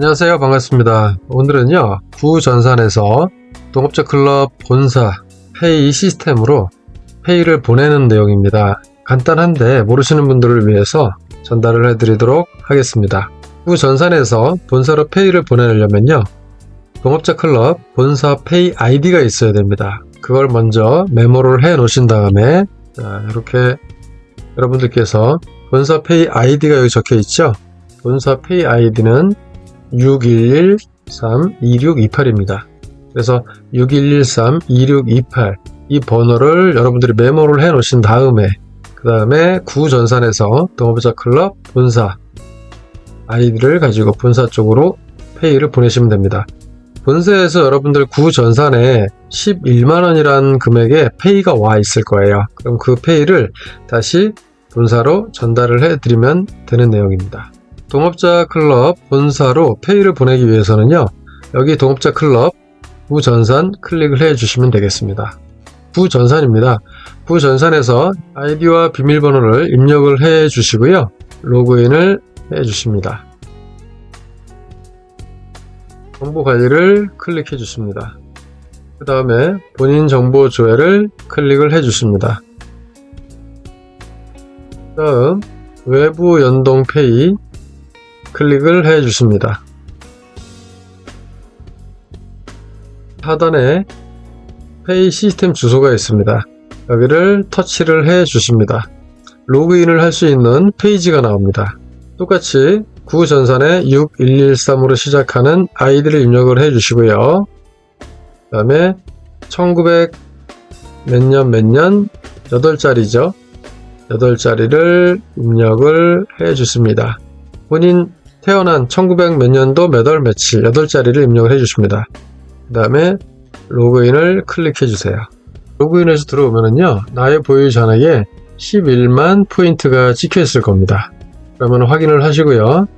안녕하세요. 반갑습니다. 오늘은요, 구전산에서 동업자 클럽 본사 페이 시스템으로 페이를 보내는 내용입니다. 간단한데 모르시는 분들을 위해서 전달을 해드리도록 하겠습니다. 구전산에서 본사로 페이를 보내려면요, 동업자 클럽 본사 페이 아이디가 있어야 됩니다. 그걸 먼저 메모를 해 놓으신 다음에, 자, 이렇게 여러분들께서 본사 페이 아이디가 여기 적혀 있죠? 본사 페이 아이디는 61132628입니다. 그래서 61132628 이 번호를 여러분들이 메모를 해 놓으신 다음에 그 다음에 구전산에서 동업자 클럽 본사 아이디를 가지고 본사 쪽으로 페이를 보내시면 됩니다. 본사에서 여러분들 구전산에 11만원이란 금액의 페이가 와 있을 거예요. 그럼 그 페이를 다시 본사로 전달을 해 드리면 되는 내용입니다. 동업자 클럽 본사로 페이를 보내기 위해서는요. 여기 동업자 클럽 부전산 클릭을 해 주시면 되겠습니다. 부전산입니다. 부전산에서 아이디와 비밀번호를 입력을 해 주시고요. 로그인을 해 주십니다. 정보 관리를 클릭해 주십니다. 그 다음에 본인 정보 조회를 클릭을 해 주십니다. 다음 외부 연동 페이 클릭을 해 주십니다. 하단에 페이 시스템 주소가 있습니다. 여기를 터치를 해 주십니다. 로그인을 할 수 있는 페이지가 나옵니다. 똑같이 구전산에 6113으로 시작하는 아이디를 입력을 해 주시고요. 그 다음에 1900 몇 년 몇년 8자리죠. 8자리를 입력을 해 주십니다. 본인 태어난 1900 몇 년도 몇 월 며칠 8자리를 입력을 해 주십니다. 그 다음에 로그인을 클릭해 주세요. 로그인해서 들어오면은요, 나의 보유 잔액에 11만 포인트가 찍혀 있을 겁니다. 그러면 확인을 하시고요.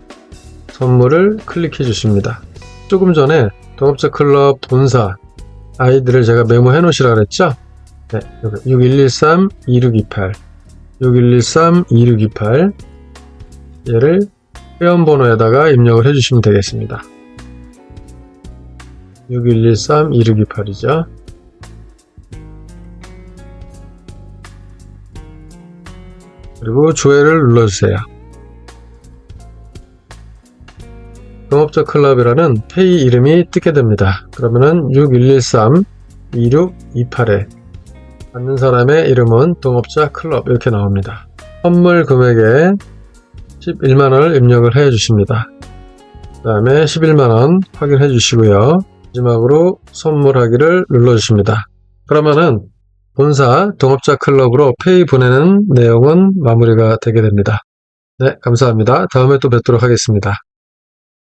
선물을 클릭해 주십니다. 조금 전에 동업자 클럽 본사 아이들을 제가 메모해 놓으시라 그랬죠? 네, 6113-2628 6113-2628 얘를 회원번호에다가 입력을 해주시면 되겠습니다. 6113-2628이죠. 그리고 조회를 눌러주세요. 동업자 클럽이라는 페이 이름이 뜨게 됩니다. 그러면은 6113-2628에 받는 사람의 이름은 동업자 클럽 이렇게 나옵니다. 선물 금액에 11만원을 입력을 해 주십니다. 그 다음에 11만원 확인해 주시고요. 마지막으로 선물하기를 눌러 주십니다. 그러면은 본사 동업자 클럽으로 페이 보내는 내용은 마무리가 되게 됩니다. 네, 감사합니다. 다음에 또 뵙도록 하겠습니다.